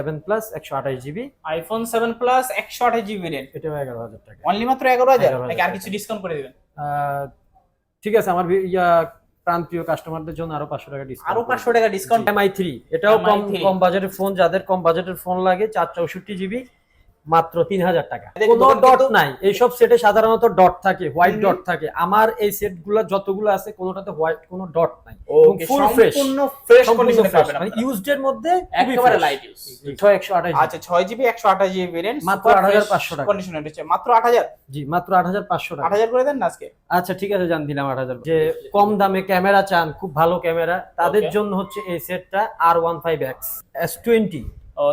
Seven plus একশো আঠাশ GB iPhone seven plus একশো আঠাশ জিবি রেট এটা এগারো হাজার টাকা। অনলি মাত্র এগারো হাজার? 11,000 নাকি আর কিছু ডিসকাউন্ট করে দিবেন? ঠিক আছে আমার ইয়া প্রান্তীয় কাস্টমারদের জন্য আরও পাঁচশো টাকা ডিসকাউন্ট আরও পাঁচশো টাকা ডিসকাউন্ট এমআই থ্রি এটাও কম কম বাজেটের ফোন যাদের কম বাজেটের ফোন লাগে চার চৌষট্টি জিবি মাত্র তিন হাজার টাকা। কোনো ডট নাই। এইসব সেটে সাধারণত ডট থাকে হোয়াইট ডট থাকে। আমার এই সেটগুলা যতগুলো আছে কোনোটাতে হোয়াইট কোনো ডট নাই। ফুল ফ্রেশ সম্পূর্ণ ফ্রেশ মানে ইউজড এর মধ্যে একেবারে লাইট ইউজ 6128 আচ্ছা 6 জিবি 128 জিবি ভেরিয়েন্ট মাত্র 8500 টাকা। কন্ডিশন হচ্ছে। মাত্র 8000 জি মাত্র 8500 টাকা। 8000 করে দেন না আজকে? আচ্ছা ঠিক আছে জান দিলাম 8000 যে কম দামে ক্যামেরা চান খুব ভালো ক্যামেরা তাদের জন্য হচ্ছে এই সেটটা R15X S20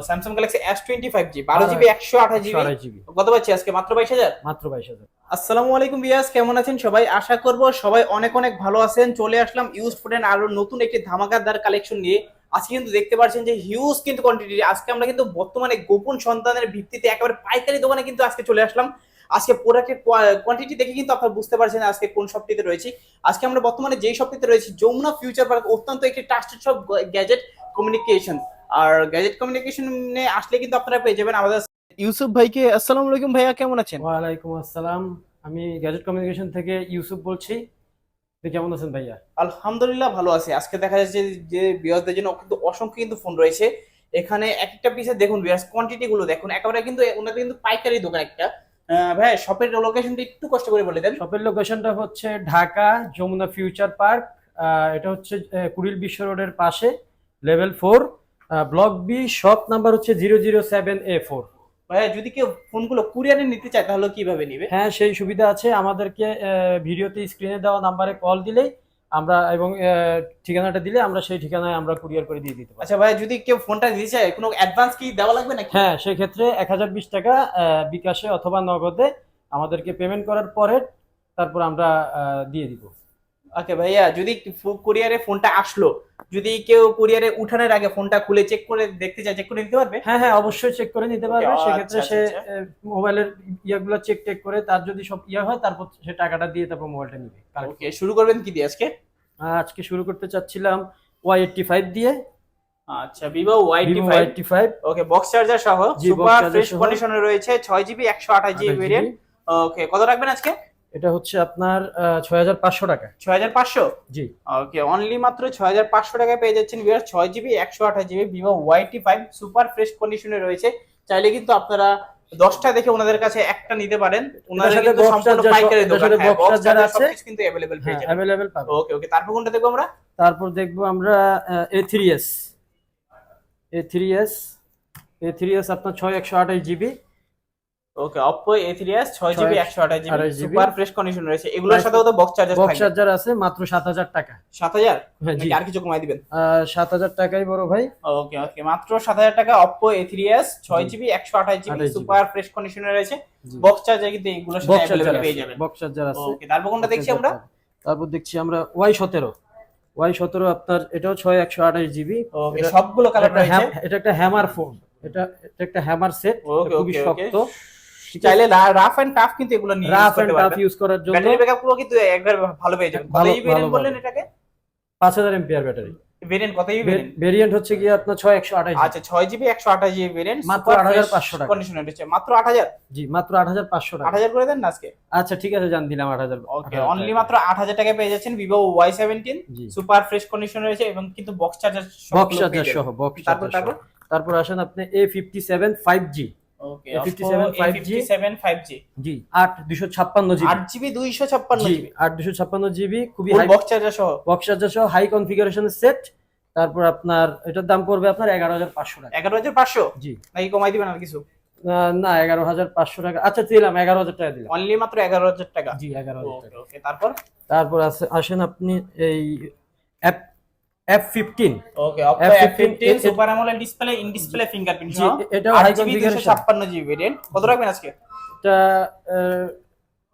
Samsung Galaxy S twenty five G বারো জিবি একশো আঠাশ জিবি কত পাচ্ছি আজকে? মাত্র বাইশ হাজার? মাত্র বাইশ হাজার। আসসালামু আলাইকুম বিয়াস কেমন আছেন সবাই? আশা করব সবাই অনেক অনেক ভালো আছেন। চলে আসলাম ইউজ ফুডেন আরও নতুন একটি ধামাকাদার কালেকশন নিয়ে। আজকে কিন্তু দেখতে পাচ্ছেন যে হিউজ কিন্তু কোয়ান্টিটি আজকে আমরা কিন্তু বর্তমানে গোপন সন্তানের ভিত্তিতে একেবারে পাইকারি দোকানে কিন্তু আজকে চলে আসলাম। আজকে প্রোডাক্টের কোয়ান্টিটি দেখে কিন্তু আপনারা বুঝতে পারছেন আজকে কোন শপটিতে রয়েছি। আজকে আমরা বর্তমানে যেই শপটিতে রয়েছি যমুনা ফিউচার পার্ক অত্যন্ত একটি ট্রাস্টেড সব গ্যাজেট কমিউনিকেশন আর গ্যাজেট কমিউনিকেশনে আসলে কিন্তু আপনারা পেয়ে যাবেন আমাদের ইউসুফ ভাইকে। আসসালামু আলাইকুম ভাইয়া কেমন আছেন? ওয়ালাইকুম আসসালাম। আমি গ্যাজেট কমিউনিকেশন থেকে ইউসুফ বলছি। আপনি কেমন আছেন ভাইয়া? আলহামদুলিল্লাহ ভালো আছে। আজকে দেখা যাচ্ছে যে বিয়ারদের জন্য কিন্তু অসংখ্য কিন্তু ফোন রয়েছে। এখানে এক একটা পিসে দেখুন বিয়ার্স কোয়ান্টিটি গুলো দেখুন। একেবারে কিন্তু ওনাদের কিন্তু পাইকারি দোকান একটা। আহ, ভাই শপের লোকেশনটা একটু কষ্ট করে বলে দেন। শপের লোকেশনটা হচ্ছে ঢাকা যমুনা ফিউচার পার্ক এটা হচ্ছে কুড়িল বিশ্ব রোডের পাশে level four block B shop number হচ্ছে zero zero seven A four ভাইয়া যদি কেউ ফোনগুলো কুরিয়ারে নিতে চায় তাহলে কীভাবে নিবে? হ্যাঁ সেই সুবিধা আছে। আমাদেরকে ভিডিওতে স্ক্রিনে দেওয়া নাম্বারে কল দিলেই আমরা এবং ঠিকানাটা দিলে আমরা সেই ঠিকানায় আমরা কুরিয়ার করে দিয়ে দিতে পারি। আচ্ছা ভাই যদি কেউ ফোনটা দিতে চায় কোনো অ্যাডভান্স কি দেওয়া লাগবে নাকি? হ্যাঁ সেই ক্ষেত্রে এক হাজার বিশ টাকা বিকাশে অথবা নগদে আমাদেরকে পেমেন্ট করার পরে তারপর আমরা দিয়ে দিব। ওকে ভাইয়া যদি কুরিয়ারে ফোনটা আসলো যদি কেউ কুরিয়ারে উঠানোর আগে ফোনটা খুলে চেক করে দেখতে চায় চেক করে নিতে পারবে? হ্যাঁ হ্যাঁ অবশ্যই চেক করে নিতে পারবে। সেক্ষেত্রে আচ্ছা, সে আচ্ছা, আহ, মোবাইলের ইয়াগুলো চেক টেক করে তার যদি সব ইয়ে হয় তারপর সে টাকাটা দিয়ে তারপর মোবাইলটা নিবে। ওকে শুরু করবেন কি দিয়ে আজকে? আজকে শুরু করতে চাচ্ছিলাম ওয়াই এইটটি ফাইভ দিয়ে। আচ্ছা Vivo Y eighty five okay box charger সহ সুপার ফ্রেশ। কন্ডিশনে রয়েছে ছয় জিবি একশো আঠাশ জিবি ভেরিয়েন্ট ওকে কত রাখবেন আজকে? এটা হচ্ছে আপনার ছয় হাজার পাঁচশো টাকা। ছয় হাজার পাঁচশো? জি। ওকে অনলি মাত্র ছয় হাজার পাঁচশো টাকায় পেয়ে যাচ্ছেন ভিভো ছয় জিবি একশো আঠাশ GB Vivo Y eighty five super fresh কন্ডিশনে রয়েছে। চাইলে কিন্তু আপনারা দশটা দেখে ওনাদের কাছে একটা নিতে পারেন। ওনাদের সাথে সম্পূর্ণ পাইকারি দোকান। সাথে হ্যাঁ, charger আছে। কিন্তু অ্যাভেলেবেল পেয়ে হ্যাঁ যাবেন। অ্যাভেলেবেল পাবে ওকে ওকে তারপর কোনটা দেখব আমরা? তারপর দেখব আমরা A three S A three S A three S আপনার ছয় একশো আঠাশ GB okay Oppo A three S ছয় জিবি একশো আঠাশ জিবি সুপার ফ্রেশ কন্ডিশন রয়েছে। এগুলোর সাথেও তো বক্স চার্জার বক্স চার্জার আছে মাত্র সাত হাজার টাকা। সাত হাজার? হ্যাঁ আর কিছু কমাই দিবেন? সাত হাজার টাকাই বড় ভাই। ওকে ওকে মাত্র সাত হাজার টাকা অপো এ থ্রি এস ছয় জিবি একশো আঠাশ জিবি সুপার ফ্রেশ কন্ডিশনে রয়েছে। বক্স চার্জার কিন্তু এগুলোর সাথে পেয়ে যাবেন। বক্স চার্জার আছে। ওকে তারপর কোনটা দেখছি আমরা? তারপর দেখছি আমরা ওয়াই সতেরো। ওয়াই সতেরো আপনার এটাও ছয় একশো আঠাশ জিবি ওকে সবগুলো কালার এটা একটা হ্যামার ফোন এটা এটা একটা হ্যামার সেট ওকে, খুবই। শক্ত। চাইলে রাফ এন্ড টাফ কিন্তু এগুলো নিয়ে রাফ এন্ড টাফ ইউজ করার জন্য ব্যাটারি ব্যাকআপগুলো কিন্তু একবার ভালো পেয়ে যাবেন। কত ভালো- ইবি বললেন এটাকে? পাঁচ হাজার এমপিআর ব্যাটারি ভেরিয়েন্ট কত ইবি ভেরিয়েন্ট হচ্ছে গিয়ে আপনার ছয় একশো আঠাশ আচ্ছা ছয় জিবি একশো আঠাশ জিবি ভেরিয়েন্ট মাত্র 8,500 টাকা। কন্ডিশনে রয়েছে মাত্র আট হাজার? জি মাত্র আট হাজার পাঁচশো আট টাকা হাজার করে দেন না আজকে? আচ্ছা ঠিক আছে জান দিলাম আট হাজার। ওকে অনলি মাত্র আট হাজার টাকায় পেয়ে যাচ্ছেন সেভেন্টিন জি। সুপার ফ্রেশ কন্ডিশন রয়েছে এবং কিন্তু বক্স চার্জার বক্স চার্জার সহ বক্স তারপর তারপর? তারপর আসেন আপনি A fifty seven five G okay 57 GB খুবই বক্স চার্জার সহ? বক্স চার্জার সহ হাই কনফিগারেশনের সেট তারপর আপনার এটার দাম পড়বে আপনার 11500 টাকা। 11500 জি। কমাই দিবেন আর কিছু? না এগারো হাজার পাঁচশো টাকা। আচ্ছা দিলাম এগারো হাজার টাকা অনলি মাত্র এগারো হাজার টাকা? জি এগারো হাজার টাকা। তারপর? তারপর আসেন আপনি এই F15 okay Oppo F15 super AMOLED display in display fingerprint এটা হাই কনফিগারেশন 56 জিবি ভেরিয়েন্ট কত রাখবেন আজকে? এটা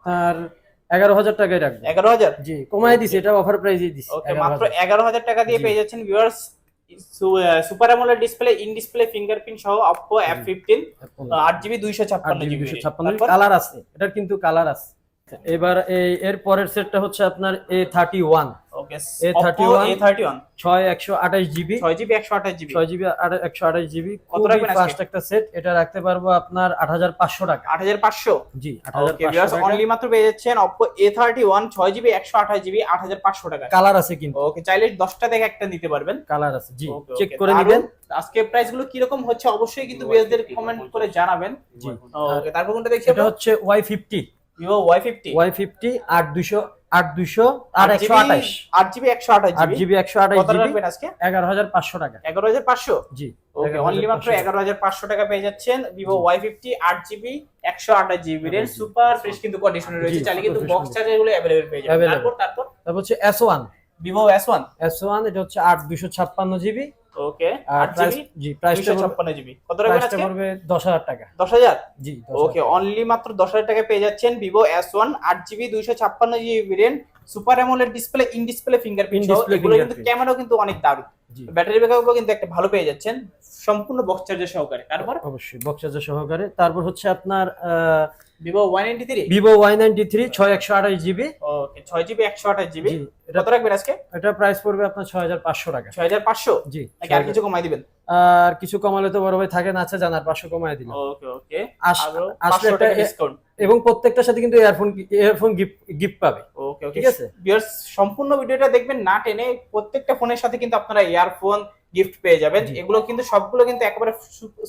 আর এগারো হাজার টাকায় রাখবেন এগারো হাজার? জি কমায় দিছি এটা অফার প্রাইসে দিছি ওকে মাত্র এগারো হাজার টাকা দিয়ে পেয়ে যাচ্ছেন viewers super AMOLED display in display fingerprint সহ Oppo F15 8GB 256GB 256 colour আছে এটার কিন্তু কালার আছে। এবার এই এর পরের সেটটা হচ্ছে আপনার A thirty one okay A31 A thirty one ছয় একশো আঠাশ জিবি। ছয় জিবি একশো আঠাশ জিবি। ছয় জিবি একশো আঠাশ জিবি। কত রাখবেন ফার্স্ট একটা সেট এটা রাখতে পারব আপনার আট হাজার পাঁচশো টাকা। আট হাজার পাঁচশো? জি আট হাজার অনলি মাত্র পেয়ে যাচ্ছেন অপো এ থার্টি ওয়ান ছয় জিবি একশো আঠাশ জিবি আট হাজার পাঁচশো টাকা। কালার আছে কিন্তু। ওকে চাইলে দশটা থেকে একটা নিতে পারবেন। কালার আছে জি চেক করে। নেবেন। আজকে প্রাইসগুলো কীরকম হচ্ছে অবশ্যই কিন্তু ভিউয়ারদের কমেন্ট করে জানাবেন। জি। ওকে তারপর কোনটা দেখছি এটা হচ্ছে Y fifty Vivo Y fifty Y fifty আট দুশো আট দুশো আর একশো আঠাশ। আট জিবি একশো আঠাশ আট জিবি একশো আঠাশ কত রাখবেন আজকে? এগারো হাজার পাঁচশো টাকা। এগারো হাজার পাঁচশো? জি ওকে অনলি মাত্র এগারো হাজার পাঁচশো টাকা পেয়ে যাচ্ছেন ভিভো ওয়াই ফিফটি আট জিবি একশো আঠাশ জিবি রেঞ্জ সুপার ফ্রেশ কিন্তু কন্ডিশনে রয়েছে। চাইলে কিন্তু বক্স চার্জারগুলো অ্যাভেলেবেল পেয়ে যাবেন। তারপর তারপর? তারপর হচ্ছে S one Vivo S one S one এটা হচ্ছে আট দুশো ছাপ্পান্ন জিবি ওকে আর জি প্রাইসটা দুইশো ছাপ্পান্ন জিবি কত প্রাইসটা আজকে? পড়বে দশ হাজার টাকা। দশ হাজার? জি ওকে অনলি মাত্র দশ হাজার টাকা পেয়ে যাচ্ছেন ভিভো এস ওয়ান আট জিবি দুইশো ছাপ্পান্ন GB variant super AMOLED display in display fingerprint এগুলো কিন্তু। ক্যামেরাও কিন্তু অনেক দারুণ। ব্যাটারি ব্যাকআপও কিন্তু একটা ভালো পেয়ে যাচ্ছেন। সম্পূর্ণ বক্স চার্জার সহকারে। তারপর? অবশ্যই বক্স চার্জার সহকারে। তারপর হচ্ছে আপনার Vivo one ninety three Vivo Y ninety three ছয় একশো আঠাশ জিবি ওকে ছয় জিবি একশো আঠাশ জিবি কত রাখবেন আজকে? এটা প্রাইস পড়বে আপনার ছয় হাজার পাঁচশো টাকা। ছয় হাজার পাঁচশো? জি আর কিছু কমাই দিবেন? আর কিছু কমালে তো বড় ভাই থাকে না আছে জানার পাঁচশো কমায় দিলাম। ওকে ওকে আসলে একটা ডিসকাউন্ট এবং প্রত্যেকটার সাথে কিন্তু ইয়ারফোন ইয়ারফোন গিফট গিফট পাবে। ওকে ওকে ঠিক আছে? সম্পূর্ণ ভিডিওটা দেখবেন না টেনে প্রত্যেকটা ফোনের সাথে কিন্তু আপনারা ইয়ারফোন গিফট পেয়ে যাবেন। এগুলো কিন্তু সবগুলো কিন্তু একেবারে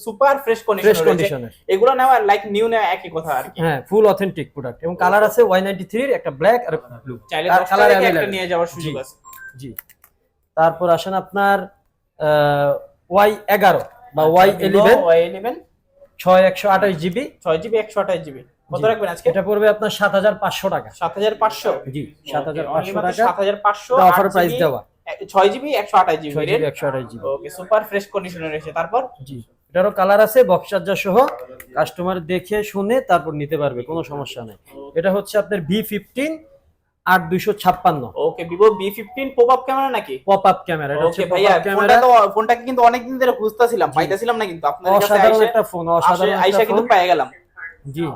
সুপার ফ্রেশ কন্ডিশন এগুলো নেওয়া লাইক নিউ নেওয়া একই কথা আর কি। হ্যাঁ ফুল অথেন্টিক প্রোডাক্ট এবং কালার আছে ওয়াই নাইনটি থ্রির একটা ব্ল্যাক আর ব্লু চাইলে কালার একটা নিয়ে যাওয়ার সুযোগ আছে। জি। তারপর আসেন আপনার ওয়াই এগারো বা ওয়াই ইলেভেন ওয়াই ইলেভেন ছয় একশো আঠাশ জিবি। ছয় জিবি একশো আঠাশ জিবি। কত। রাখবেন আজকে? এটা পড়বে আপনার সাত হাজার পাঁচশো টাকা। সাত হাজার পাঁচশো। জি সাত হাজার Okay, only পাঁচশো মাত্র টাকা। 7500 অফার প্রাইস দেওয়া। ছয় জিবি একশো আঠাশ জিবি একশো আঠাশ জিবি। ওকে সুপার ফ্রেশ কন্ডিশনে রয়েছে তারপর? জি এটারও কালার আছে বক্স চার্জার সহ। কাস্টমার দেখে শুনে তারপর নিতে পারবে কোনো সমস্যা নেই। এটা হচ্ছে আপনার ভি ফিফটিন আট দুইশো ছাপ্পান্ন। Okay Vivo V fifteen pop up camera নাকি? পপ আপ ক্যামেরা ওকে ভাইয়া ক্যামেরা তো ফোনটাকে কিন্তু অনেকদিন ধরে খুঁজতেছিলাম পাইতেছিলাম না কিন্তু আপনাদের কাছে অসাধারণ একটা ফোন অসাধারণ আইসা কিন্তু পেয়ে গেলাম। জি।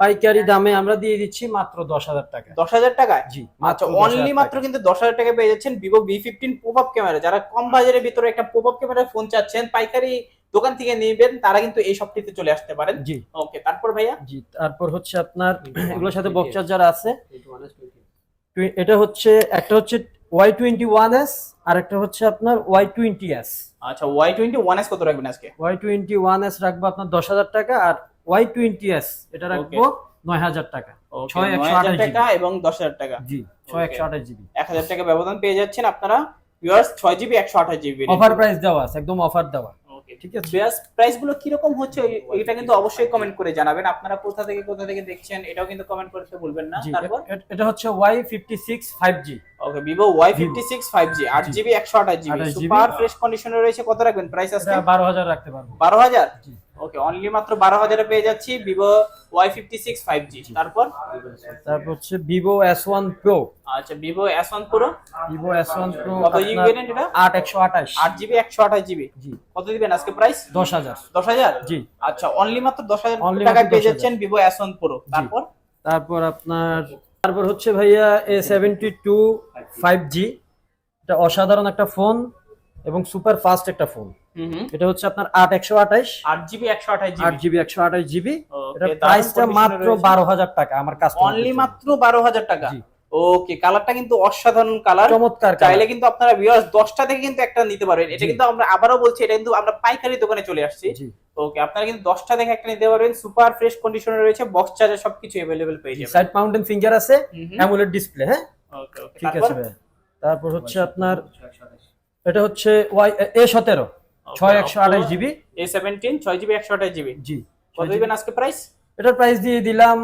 পাইকারি দামে আমরা দিয়ে দিচ্ছি মাত্র দশ হাজার টাকা দশ হাজার টাকা জি আচ্ছা অনলি মাত্র কিন্তু দশ হাজার টাকা পেয়ে যাচ্ছেন Vivo V fifteen pop up camera যারা কম বাজারের ভিতরে একটা পপ আপ ক্যামেরা ফোন চাচ্ছেন পাইকারি দোকান থেকে নেবেন তারা কিন্তু এই শপটিতে চলে আসতে পারেন। জি। ওকে তারপর ভাইয়া? জি তারপর হচ্ছে আপনার এগুলোর সাথে বক্স চার্জার আছে এটা হচ্ছে একটা হচ্ছে ওয়াই টোয়েন্টি ওয়ান এস আর একটা হচ্ছে আপনার ওয়াই টোয়েন্টি এস আচ্ছা ওয়াই টোয়েন্টি ওয়ান এস কত রাখবেন আজকে? ওয়াই টোয়েন্টি ওয়ান এস রাখব আপনার দশ হাজার টাকা আর ওয়াই টোয়েন্টি এস এটা রাখব নয় হাজার টাকা ছয় একশো আঠাশ টাকা এবং দশ হাজার টাকা। জি ছয় একশো আঠাশ জিবি এক হাজার টাকা ব্যবধান পেয়ে যাচ্ছেন আপনারা। ভিউয়ার্স ছয় জিবি একশো আঠাশ জিবি অফার প্রাইস দেওয়া আছে একদম অফার দেওয়া। ঠিক আছে? ভিউয়ার্স প্রাইসগুলো কীরকম হচ্ছে ওই- ওইটা কিন্তু অবশ্যই কমেন্ট করে জানাবেন। আপনারা কোথা থেকে কোথা থেকে দেখছেন এটাও কিন্তু কমেন্ট করতে ভুলবেন না। তারপর? এটা হচ্ছে Y fifty six five G okay Vivo Y fifty six five G. আট জিবি একশো আঠাশ জিবি 28 GB সুপার ফ্রেশ কন্ডিশনে রয়েছে কত রাখবেন? প্রাইস আজকে? এটা বারো হাজার রাখতে পারব। বারো হাজার? জি। ওকে অনলি মাত্র বারো হাজারে পেয়ে যাচ্ছি Vivo Y fifty six five G তারপর? তারপর হচ্ছে ভিভো এস ওয়ান প্রো আচ্ছা one pro Vivo S one pro কত জিবি ভেরিয়েন্ট এটা? আট একশো আঠাশ। আট জিবি একশো আঠাশ জিবি জি। কত দিবেন আজকে প্রাইস দশ হাজার। দশ হাজার? জি। আচ্ছা অনলি মাত্র দশ হাজার Only টাকায় পেয়ে যাচ্ছেন ভিভো এস ওয়ান প্রো তারপর? তারপর আপনার তারপর হচ্ছে ভাইয়া A seventy two five G এটা অসাধারণ একটা ফোন। এবং সুপার ফাস্ট একটা ফোন এটা হচ্ছে আপনার আট একশো আঠাশ আট জিবি একশো আঠাশ আট জিবি একশো আঠাশ জিবি। প্রাইসটা মাত্র বারো হাজার টাকা আমার কাছে অনলি মাত্র বারো হাজার টাকা? ওকে কালারটা কিন্তু অসাধারণ কালার চমৎকার চাইলে কিন্তু আপনারা ভিউয়ার্স দশটা থেকে কিন্তু একটা নিতে পারবেন। এটা কিন্তু আমরা আবারও বলছি এটা কিন্তু আমরা পাইকারি দোকানে চলে আসছি। ওকে আপনারা কিন্তু দশটা থেকে একটা নিতে পারবেন। সুপার ফ্রেশ কন্ডিশনে রয়েছে বক্স চার্জার সবকিছু অ্যাভেলেবেল পেয়ে যাবেন। সাইড মাউন্টেন ফিঙ্গার আছে হুম। ডিসপ্লে হ্যাঁ? ওকে ওকে ঠিক তারপর? আছে তারপর হচ্ছে আপনার এটা হচ্ছে ওয়াই এ সতেরো ছয় একশো আঠাশ জিবি। এ সেভেন্টিন ছয় জিবি একশো আঠাশ জিবি। জি কত দিবেন আজকে প্রাইস এটার প্রাইস দিয়ে দিলাম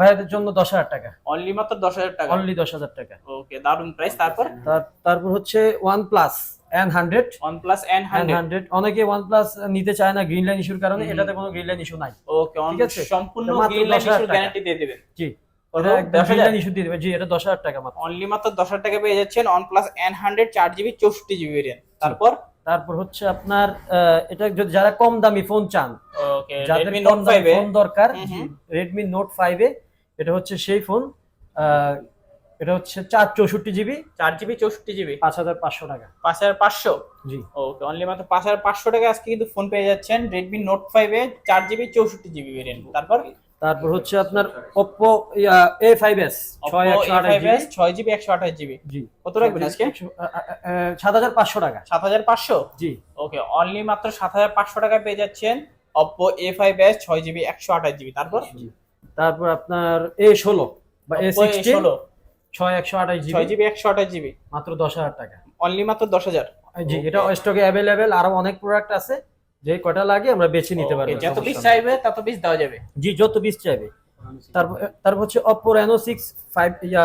ভাইয়াদের জন্য দশ হাজার টাকা। অনলি মাত্র দশ হাজার টাকা? অনলি দশ হাজার টাকা। ওকে দারুণ প্রাইস তারপর? তারপর হচ্ছে one plus N hundred one plus N hundred অনেকে ওয়ান প্লাস নিতে চায় না গ্রিন লাইন ইস্যুর কারণে এটাতে কোনো গ্রিন লাইন ইস্যু নাই। ওকে ঠিক আছে? সম্পূর্ণ গ্রিন লাইন 10,000 টাকা। গ্যারান্টি দিয়ে দিবেন। জি। কত? এটা একদম 10,000? গ্রিন লাইন ইস্যু দিয়ে দেবে। জি এটা দশ হাজার টাকা মাত্র। অনলি মাত্র দশ হাজার টাকা পেয়ে যাচ্ছেন। ওয়ান প্লাস এন হান্ড্রেড চার জিবি চৌষট্টি জিবি ভেরিয়েন্ট তারপর? তারপর হচ্ছে আপনার এটা যারা কম দামি ফোন চান যাদের কম দামি ফোন দরকার। রেডমি নোট ফাইভে এটা হচ্ছে সেই ফোন এটা হচ্ছে চার চৌষট্টি জিবি চার জিবি চৌষট্টি জিবি পাঁচ হাজার পাঁচশো টাকা। পাঁচ হাজার পাঁচশো? জি। ওকে অনলি মাত্র পাঁচ হাজার পাঁচশো টাকা আজকে কিন্তু ফোন পেয়ে যাচ্ছেন রেডমি নোট ফাইভ এ চার জিবি চৌষট্টি জিবি ভেরিয়েন্ট তারপর? তারপর হচ্ছে আপনার ছয় জিবি। একশো আঠাশ জিবি। জি। কত রাখবেন আজকে? সাত হাজার পাঁচশো টাকা। সাত হাজার পাঁচশো? জি। ওকে অনলি মাত্র সাত হাজার পাঁচশো টাকায় পেয়ে যাচ্ছেন জিবি একশো আঠাশ জিবি। তারপর? জি। তারপর আপনার এ ষোলো বা এ Oppo সিক্সটি ষোলো। ছয় একশো আঠাশ ছয় জিবি জিবি একশো আঠাশ জিবি। মাত্র দশ হাজার টাকা। অনলি মাত্র দশ হাজার। জি এটা স্টকে অ্যাভেলেবেল আরও অনেক প্রোডাক্ট আছে। যে কটা লাগে আমরা বেছে নিতে পারব যত বীজ চাইবে তত বীজ দেওয়া যাবে। জি যত বীজ চাইবে। তারপর তারপর হচ্ছে Oppo Reno 6 5 yeah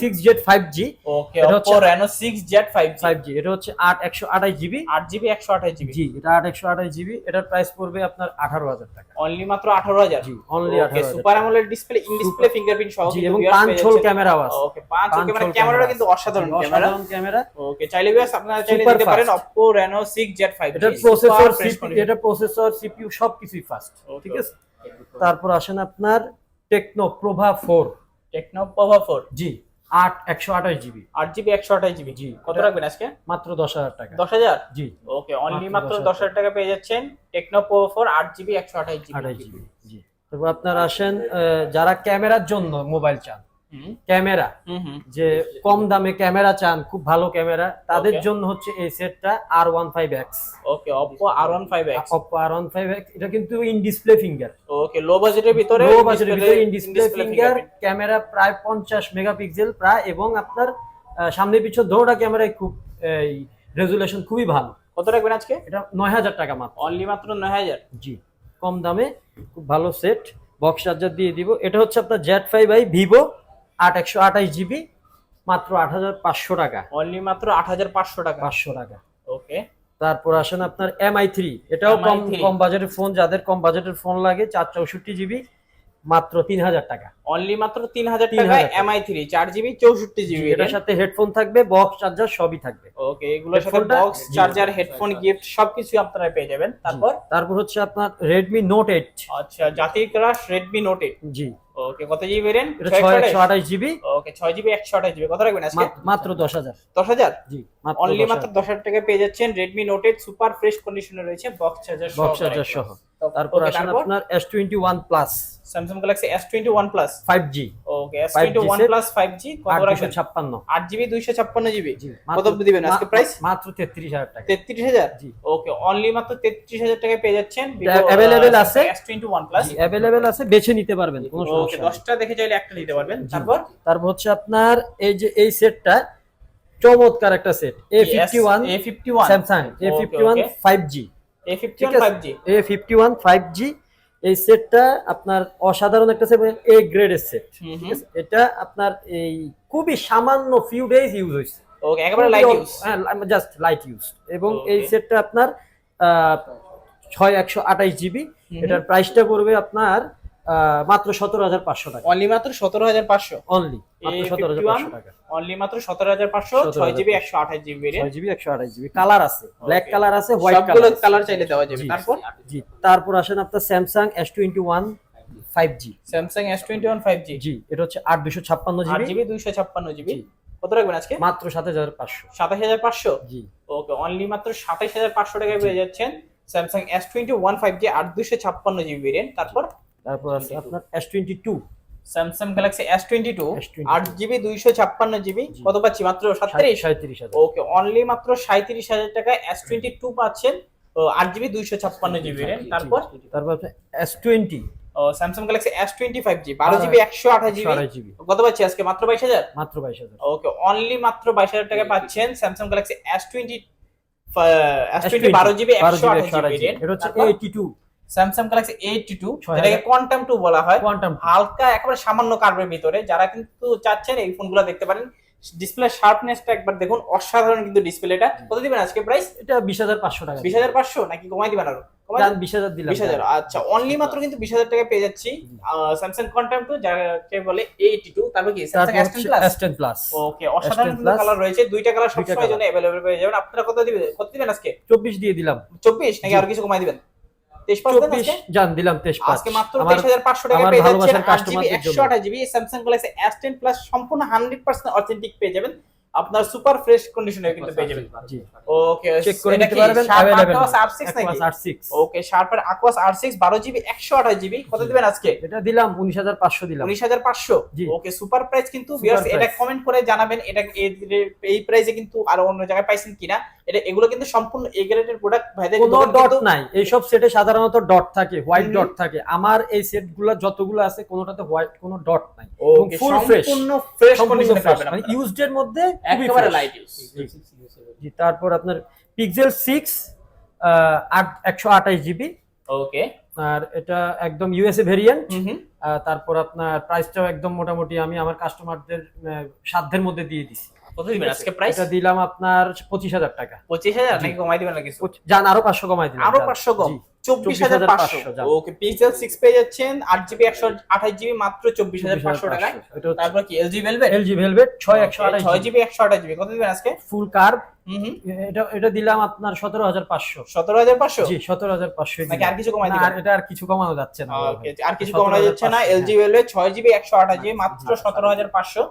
6Z 5G ওকে এটা Reno six Z five 5G এটা হচ্ছে 8 128 জিবি আট জিবি একশো আঠাশ জিবি জি এটা 8 128 জিবি এটার প্রাইস পড়বে আপনার 18000 টাকা। অনলি মাত্র আঠারো হাজার? জি only 18000 super AMOLED display in display fingerprint সহ জি এবং পাঁচ ছোল আছে। ওকে পাঁচ পাঁচ ক্যামেরা। ক্যামেরাটা ক্যামেরা। কিন্তু অসাধারণ জি, ক্যামেরা। অসাধারণ ক্যামেরা। ওকে চাইলে ভিউয়ার্স আপনারা চাইলে নিতে পারেন fast। Oppo Reno 6Z 5G এটার প্রসেসর এটা প্রসেসর সিপিইউ সবকিছুই ফাস্ট ঠিক আছে? তারপর আসেন আপনার Tecno Pova four. Tecno Pova 4 G 8 128 GB. আট জিবি 128 জিবি? জি, কত রাখবেন আজকে? মাত্র 10000 টাকা। 10000 জি। ওকে অনলি মাত্র দশ 10,000 10000 টাকা। পেয়ে যাচ্ছেন Tecno Pro 4 8 GB 128 GB. 28 GB জি। তারপর আপনার আসেন যারা ক্যামেরার জন্য মোবাইল চান ক্যামেরা। যে কম দামে ক্যামেরা চান খুব ভালো ক্যামেরা তাদের জন্য হচ্ছে এই সেটটা R one five X okay Oppo R15X Oppo R one five X এটা কিন্তু in display finger okay low বাজেটের ভিতরে লো বাজেটের ভিতরে ইন ডিসপ্লে ফিঙ্গার ক্যামেরা প্রায় পঞ্চাশ মেগাপিক্সেল প্রায় এবং আপনার সামনে পিছন দোটা ক্যামেরায় খুব এই রেজুলেশন খুবই ভালো। কত রাখবেন আজকে? এটা নয় হাজার টাকা মাত্র। অনলি মাত্র 9000 জি কম দামে খুব ভালো সেট বক্স চার্জার দিয়ে দিব। এটা হচ্ছে আপনার জেড ফাইভ আই ভিভো আট একশো আঠাশ জিবি মাত্র আট হাজার পাঁচশো টাকা। অনলি মাত্র 8500 টাকা। পাঁচশো টাকা। ওকে তারপর আসেন আপনার এমআই থ্রি এটাও কম কম বাজেটের ফোন যাদের কম বাজেটের ফোন লাগে চার চৌষট্টি জিবি মাত্র তিন হাজার টাকা। অনলি মাত্র 3000 3000 টাকায় টাকা। MI3 4 জিবি 64 জিবি এটার সাথে হেডফোন থাকবে বক্স চার্জার সবই থাকবে। ওকে এগুলোর সাথে বক্স চার্জার হেডফোন গিফট সবকিছু আপনারা পেয়ে যাবেন। তারপর? তারপর হচ্ছে আপনার রেডমি নোট এইট আচ্ছা জাতির ক্রাশ রেডমি নোট জি। ওকে কত জিবি ভেরিয়েন্ট এটা ছয় একশো আঠাশ জিবি ওকে 6 জিবি 128 জিবি কত রাখবেন আজকে? মাত্র দশ হাজার। 10000 জি অনলি মাত্র 10000 টাকায় পেয়ে যাচ্ছেন রেডমি নোটের 8 সুপার ফ্রেশ কন্ডিশনে রয়েছে বক্স চার্জার বক্স চার্জার সহ। তারপর আসেন আপনার S twenty one plus Samsung Galaxy S21 plus five G okay S21 set, plus 5G কত রাখবেন ছাপ্পান্ন। 8 জিবি 256 জিবি? জি কত দিবেন? আজকে প্রাইস মাত্র তেত্রিশ হাজার টাকা। 33000 জি। ওকে অনলি মাত্র 33000 টাকায় পেয়ে যাচ্ছেন available আছে। S21 প্লাস অ্যাভেলেবেল আছে বেছে নিতে পারবেন কোনো ওকে সমস্যা নেই। 10টা দেখে চাইলে একটা নিতে পারবেন। তারপর? তারপর হচ্ছে আপনার এই যে এই সেটটা চমৎকার একটা set A fifty one A51 Samsung A fifty one five G A51 5G A fifty one five G এই সেটটা আপনার অসাধারণ একটা সেট এ গ্রেডের সেট ঠিক আছে? এটা আপনার এই খুবই সামান্য ফিউ ডেজ ইউজ হয়েছে। ওকে একেবারে লাইট ইউজ হ্যাঁ জাস্ট লাইট ইউজ এবং এই সেটটা আপনার আহ, ছয় একশো আঠাইশ জিবি এটার প্রাইসটা পড়বে আপনার মাত্র সতেরো হাজার পাঁচশো টাকা। অনলি মাত্র 17500 অনলি মাত্র সতেরো হাজার পাঁচশো টাকা। অনলি মাত্র 17500 6 জিবি 128 জিবি ছয় জিবি একশো আঠাশ জিবি কালার আছে ব্ল্যাক কালার আছে হোয়াইট কালার কালার চাইলে দেওয়া যাবে। তারপর? জি তারপর আসেন আপনার Samsung S twenty one five G Samsung S21 5G জি এটা হচ্ছে আট দুশো ছাপ্পান্ন 8 জিবি জিবি 256 জিবি কত রাখবেন আজকে? মাত্র সাত হাজার পাঁচশো। 27500 জি। ওকে অনলি মাত্র 27500 টাকায় পেয়ে যাচ্ছেন Samsung S21 5G 8256 GB variant তারপর? তারপর আছে আপনার S twenty two Samsung Galaxy S22 S22 8 GB 256 GB কত পাচ্ছি? মাত্র 37 সাঁত্রিশ? হাজার। ওকে অনলি মাত্র 37000 টাকায় S22 পাচ্ছেন ও 8 জিবি 256 জিবি ভেরিয়েন্ট তারপর? তারপর S twenty Samsung Galaxy S25 G 12 GB 128 GB আড়াই জিবি কত পাচ্ছি আজকে? মাত্র 22000 মাত্র বাইশ হাজার। ওকে অনলি মাত্র 22000 টাকা পাচ্ছেন Samsung Galaxy S20 S20 12 GB 128 GB variant এটা হচ্ছে eighty two Samsung Galaxy A82 ছয় যেটাকে কোয়ান্টাম 2 বলা হয়। কোয়ান্টাম হালকা একেবারে সামান্য কার্ভের ভিতরে। যারা কিন্তু চাচ্ছেন এই ফোনগুলো দেখতে পারেন ডিসপ্লে শার্পনেসটা একবার দেখুন অসাধারণ কিন্তু ডিসপ্লেটা কত দিবেন আজকে প্রাইস এটা বিশ হাজার পাঁচশো টাকা। বিশ হাজার পাঁচশো নাকি কমাই দিবেন আরও? বিশ হাজার দিলাম। বিশ হাজার আচ্ছা অনলি মাত্র কিন্তু বিশ হাজার টাকা পেয়ে যাচ্ছি। স্যামসাং কোয়ান্টাম টু যাকে বলে এইটি টু তারপর কি? স্যামসাং প্লাস ওকে অসাধারণ কিন্তু কালার রয়েছে। দুইটা কালার সবসময় জন্য অ্যাভেলেবল পেয়ে যাবেন। আপনারা কত দিবেন কত দিবেন আজকে? চব্বিশ দিয়ে দিলাম। চব্বিশ? নাকি আর কিছু কমাই দিবেন? চব্বিশ জান দিলাম তেইশ আজকে মাত্র তেইশ হাজার পাঁচশো টাকা পেয়ে যাচ্ছেন আট জিবি একশো। আঠাশ GB Samsung Galaxy S ten plus সম্পূর্ণ হান্ড্রেড পার্সেন্ট অথেন্টিক পেয়ে যাবেন। আপনার সুপার ফ্রেশ কন্ডিশনে কিন্তু পেয়ে যাবেন। ওকে চেক করে নিতে পারবেন অ্যাভেলেবল আর সিক্স নাকি? আর সিক্স ওকে শার্পের আকুয়াস জিবি একশো আঠাশ জিবি কত দিবেন আজকে? এটা দিলাম উনিশ হাজার পাঁচশো দিলাম। উনিশ হাজার পাঁচশো? জি। ওকে সুপার প্রাইস কিন্তু viewers, এটা কমেন্ট করে জানাবেন এটা এই- এই প্রাইসে কিন্তু আরও অন্য জায়গায় পাইছেন কিনা? এটা এগুলো কিন্তু সম্পূর্ণ এ গ্রেডের প্রোডাক্ট ভাইদের কোনো ডট নাই। এইসব সেটে সাধারণত ডট থাকে হোয়াইট ডট থাকে। আমার এই সেটগুলো যতগুলো আছে কোনোটাতে হোয়াইট কোনো ডট নাই। ফুল ফ্রেশ সম্পূর্ণ ফ্রেশ কন্ডিশনে পাবেন মানে ইউজড এর মধ্যে একেবারে লাইট ইউজ জি তারপর আপনার পিক্সেল সিক্স আট একশো আঠাশ জিবি ওকে আর এটা একদম ইউএসএ ভেরিয়েন্ট হুম হুম। তারপর আপনার প্রাইসটাও একদম মোটামুটি আমি আমার কাস্টমারদের সাধ্যের মধ্যে দিয়ে দিছি। আজকে প্রাইস এটা দিলাম আপনার পঁচিশ হাজার টাকা। পঁচিশ হাজার। নাকি কমাই দিবেন না কিছু? পঁচিশ- যান আরও পাঁচশো কমাই দিলাম আরও পাঁচশো কম। চব্বিশ হাজার পাঁচশো। ওকে পিক্সেল সিক্স পেয়ে যাচ্ছেন আট জিবি একশো আঠাশ জিবি মাত্র চব্বিশ হাজার পাঁচশো টাকা তারপর কি এলজি ভেলভেট এলজি ভেলভেট ছয় একশো আঠাশ ছয় জিবি। একশো আঠাশ জিবি। কত দিবেন আজকে? ফুল কার্ভ এটা এটা দিলাম আপনার সতেরো হাজার পাঁচশো। সতেরো হাজার পাঁচশো? জি সতেরো হাজার পাঁচশো নাকি আর কিছু কমাই আর এটা আর কিছু কমানো যাচ্ছে না। আর কিছু কমানো যাচ্ছে না। এলজি ভেলভেট ছয় জিবি একশো আঠাশ জিবি মাত্র সতেরো হাজার পাঁচশো।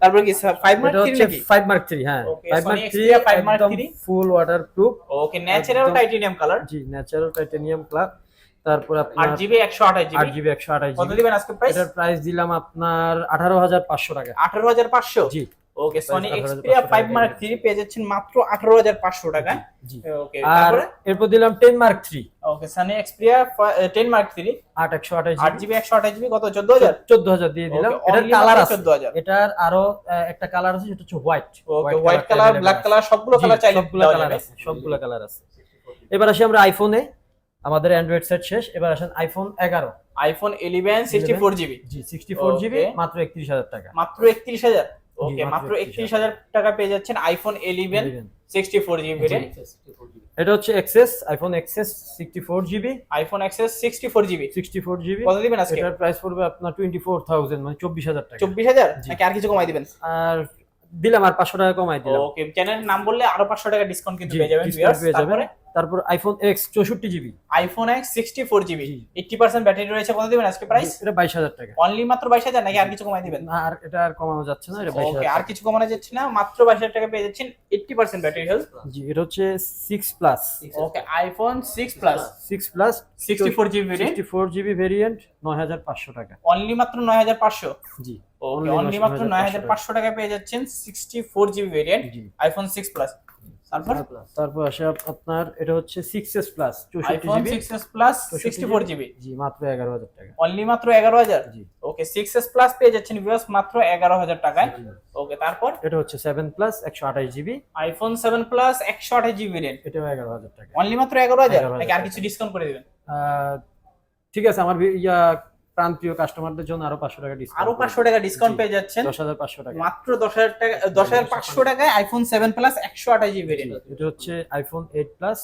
তারপর কি five mark three five mark three হ্যাঁ। Five mark three Xperia 5 Mark একদম III full waterproof okay natural titanium colour জি ন্যাচারাল টাইটেনিয়াম ক্লাব তারপর আপনার জিবি একশো আঠাশ আট জিবি জিবি আঠাশ কত দিবেন আজকে প্রাইস এটার প্রাইস দিলাম আপনার আঠারো হাজার পাঁচশো টাকা। আঠারো হাজার পাঁচশো? জি। Okay Sony 18,500 Xperia five mark দিয়ে থ্রি পেয়ে যাচ্ছেন মাত্র আঠারো হাজার পাঁচশো টাকা। ওকে আর তারপরে? এরপর দিলাম ten mark three okay Sony Xperia ten mark three আট একশো আঠাশ আট জিবি একশো আঠাশ জিবি কত? চোদ্দ হাজার? চোদ্দ হাজার দিয়ে দিলাম। এটার কালার আছে। 14,000 এটার আরও একটা কালার আছে সেটা হচ্ছে white okay white colour black colour সবগুলো কালার চাইলে সবগুলো কালার আছে সবগুলো কালার আছে। এবার আসি আমরা আইফোনে আমাদের অ্যান্ড্রয়েড সেট শেষ। এবার আসেন আইফোন এগারো। IPhone eleven sixty four GB জি সিক্সটি ফোর জিবি Okay. মাত্র একত্রিশ হাজার টাকা। মাত্র একত্রিশ হাজার। ওকে মাত্র মাত্র 31,000 একত্রিশ হাজার টাকা পেয়ে যাচ্ছেন iPhone eleven 11 sixty four GB এটা হচ্ছে XS iPhone XS sixty four GB iPhone XS sixty four GB sixty four GB কত দিবেন আজকে? এটার প্রাইস পড়বে আপনার টোয়েন্টি ফোর থাউজেন্ড মানে চব্বিশ হাজার টাকা। চব্বিশ হাজার? জি। নাকি আর কিছু কমাই দিবেন? আর দিলাম আর পাঁচশো টাকা কমাই দিলাম। ওকে চ্যানেলের নাম বললে আরও পাঁচশো টাকা ডিসকাউন্ট কিন্তু পেয়ে যাবেন পেয়ে যাবেন। তারপর? আইফোন এক্স চৌষট্টি GB iPhone X sixty four GB জি। এইটটি পার্সেন্ট ব্যাটারি রয়েছে কত দিবেন আজকে প্রাইস এটা বাইশ হাজার টাকা। অনলি মাত্র বাইশ হাজার নাকি আর কিছু কমাই দিবেন? না আর এটা আর কমানো যাচ্ছে না এটা ওকে আর কিছু কমানো যাচ্ছে না মাত্র বাইশ হাজার টাকা পেয়ে যাচ্ছেন এইটটি পার্সেন্ট ব্যাটারি হেলথ জি এটা হচ্ছে six plus okay iPhone six plus six plus sixty four GB sixty four GB variant নয় হাজার পাঁচশো টাকা। অনলি মাত্র নয় হাজার পাঁচশো। জি। ওকে Only অনলি মাত্র নয় হাজার 9,500 পাঁচশো টাকা পেয়ে যাচ্ছেন sixty four GB variant iPhone six plus তারপর? তারপর আসে আপনার এটা হচ্ছে সিক্স এস প্লাস চৌষট্টি iPhone GB six S plus sixty four GB জি মাত্র এগারো হাজার টাকা। অনলি মাত্র এগারো হাজার? জি। ওকে সিক্স এস প্লাস পেয়ে যাচ্ছেন ভিউয়ার্স মাত্র এগারো হাজার টাকায়। ওকে তারপর? এটা হচ্ছে সেভেন প্লাস একশো আঠাশ জিবি আইফোন সেভেন প্লাস একশো আঠাশ জিবি ভেরিয়েন্ট এগারো হাজার টাকা। অনলি মাত্র এগারো হাজার? 11,000 নাকি আর কিছু ডিসকাউন্ট করে দিবেন? ঠিক আছে আমার ইয়া প্রান্তীয় কাস্টমারদের জন্য আরও পাঁচশো টাকা ডিসকাউন্ট আরও পাঁচশো টাকা ডিসকাউন্ট পেয়ে যাচ্ছেন। দশ হাজার পাঁচশো টাকা। মাত্র দশ হাজার টাকা দশ হাজার পাঁচশো টাকায় আইফোন সেভেন প্লাস একশো আঠাশ জিবি এটা হচ্ছে আইফোন এইট প্লাস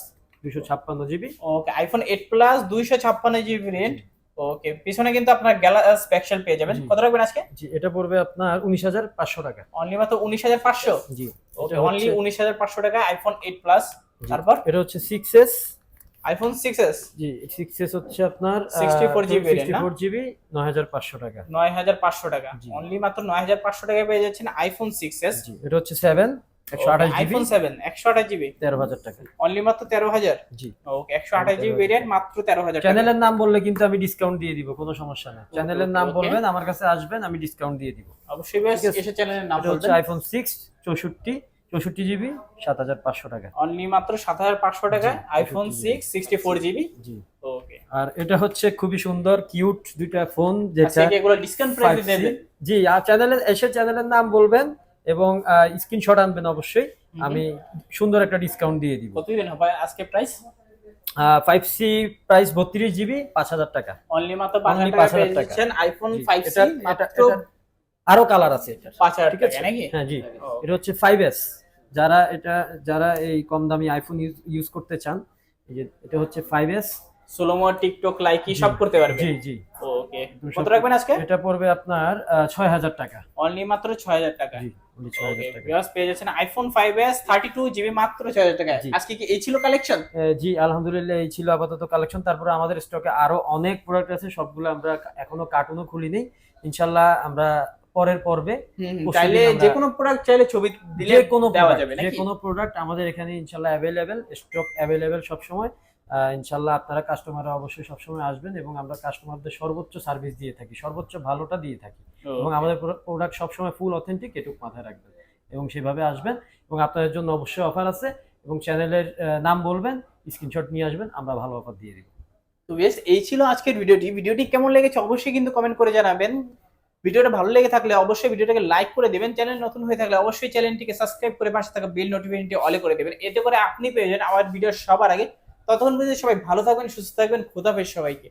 দুইশো ছাপ্পান্ন GB okay iPhone eight plus দুইশো ছাপ্পান্ন জিবি ভেরিয়েন্ট ওকে পিছনে কিন্তু আপনার গ্যালাস প্যাক্সেল পেয়ে যাবেন। কত রাখবেন আজকে? জি এটা পড়বে আপনার উনিশ হাজার পাঁচশো টাকা। অনলি মাত্র উনিশ হাজার পাঁচশো? জি ওকে অনলি উনিশ হাজার পাঁচশো টাকায় আইফোন এইট প্লাস তারপর? এটা হচ্ছে six S iPhone six S জি সিক্স এস হচ্ছে আপনার 64 GB variant, sixty four GB নয় হাজার পাঁচশো টাকা। নয় হাজার পাঁচশো টাকা। জি। অনলি মাত্র নয় হাজার পাঁচশো টাকায় পেয়ে যাচ্ছেন আইফোন সিক্স এস জি এটা হচ্ছে সেভেন একশো আঠাশ আইফোন সেভেন একশো আঠাশ জিবি তেরো হাজার টাকা। অনলি মাত্র তেরো হাজার? জি। ওকে একশো আঠাশ জিবি ভেরিয়েন্ট মাত্র তেরো হাজার চ্যানেলের নাম বললে কিন্তু আমি ডিসকাউন্ট দিয়ে দিব কোনো সমস্যা নেই। চ্যানেলের নাম বলবেন আমার কাছে আসবেন আমি ডিসকাউন্ট দিয়ে দিব। অবশ্যই। এসে চ্যানেলের নাম হচ্ছে আইফোন সিক্স চৌষট্টি চৌষট্টি জিবি সাত হাজার পাঁচশো টাকা। অনলি মাত্র সাত হাজার পাঁচশো টাকায় iPhone six sixty four GB জি। ওকে আর এটা হচ্ছে খুবই সুন্দর কিউট দুইটা ফোন যেটা এগুলো ডিসকাউন্ট প্রাইসে দেবেন জি আর চ্যানেলে এসে চ্যানেলের নাম বলবেন এবং স্ক্রিনশট আনবেন অবশ্যই। আমি সুন্দর একটা ডিসকাউন্ট দিয়ে দিব। কত দিবেন? হবে আজকে প্রাইস ফাইভ সি প্রাইস বত্রিশ জিবি পাঁচ হাজার টাকা। অনলি মাত্র পাঁচ হাজার টাকা 5,000 পেয়ে টাকা। যাচ্ছেন আইফোন ফাইভ সি মাত্র আরও কালার আছে এটা ঠিক আছে? নাকি? হ্যাঁ জি। এটা হচ্ছে ফাইভ এস যারা এটা যারা এই কম দামি আইফোন ইউজ করতে চান এই যে এটা হচ্ছে ফাইভ এস সোলোমো টিকটক লাইকি সব করতে পারবে জি জি। ওকে। কত রাখবেন আজকে? এটা পড়বে আপনার ছয় হাজার টাকা। অনলি মাত্র ছয় হাজার টাকা? জি only 6000 টাকা। আইফোন 5s 32 জিবি মাত্র 6000 টাকায় জি। আজকে কি এই ছিল কালেকশন জি আলহামদুলিল্লাহ এই ছিল আপাতত কালেকশন তারপরে আমাদের স্টকে আরও অনেক প্রোডাক্ট আছে সবগুলো আমরা এখনও কার্টুনও খুলিনি। ইনশাল্লাহ আমরা পরের পর্বে চাইলে যে কোনো প্রোডাক্ট চাইলে ছবি দিলে যে কোনো দেওয়া যাবে যে কোনো প্রোডাক্ট আমাদের এখানে ইনশাল্লাহ অ্যাভেলেবেল স্টক অ্যাভেলেবেল সবসময়। ইনশাল্লাহ আপনারা কাস্টমাররা অবশ্যই সবসময় আসবেন এবং আমরা কাস্টমারদের সর্বোচ্চ সার্ভিস দিয়ে থাকি সর্বোচ্চ ভালোটা দিয়ে থাকি। এবং আমাদের প্রোডাক্ট সবসময় ফুল অথেন্টিক এটুক মাথায় রাখবেন এবং সেভাবে আসবেন এবং আপনাদের জন্য অবশ্যই অফার আছে এবং চ্যানেলের নাম বলবেন স্ক্রিনশট নিয়ে আসবেন আমরা ভালো অফার দিয়ে দিব। তো বেশ এই ছিল আজকের ভিডিওটি ভিডিওটি কেমন লেগেছে অবশ্যই কিন্তু কমেন্ট করে জানাবেন। ভিডিওটা ভালো লেগে থাকলে অবশ্যই ভিডিওটাকে লাইক করে দেবেন। চ্যানেল নতুন হয়ে থাকলে অবশ্যই চ্যানেলটিকে সাবস্ক্রাইব করে পাশে থাকা বেল নোটিফিকেশনটি অলে করে দেবেন। এতে করে আপনি পেয়ে যান আমার ভিডিও সবার আগে। ততক্ষণ পর্যন্ত সবাই ভালো থাকবেন, সুস্থ থাকবেন। খোদাফেজ সবাইকে।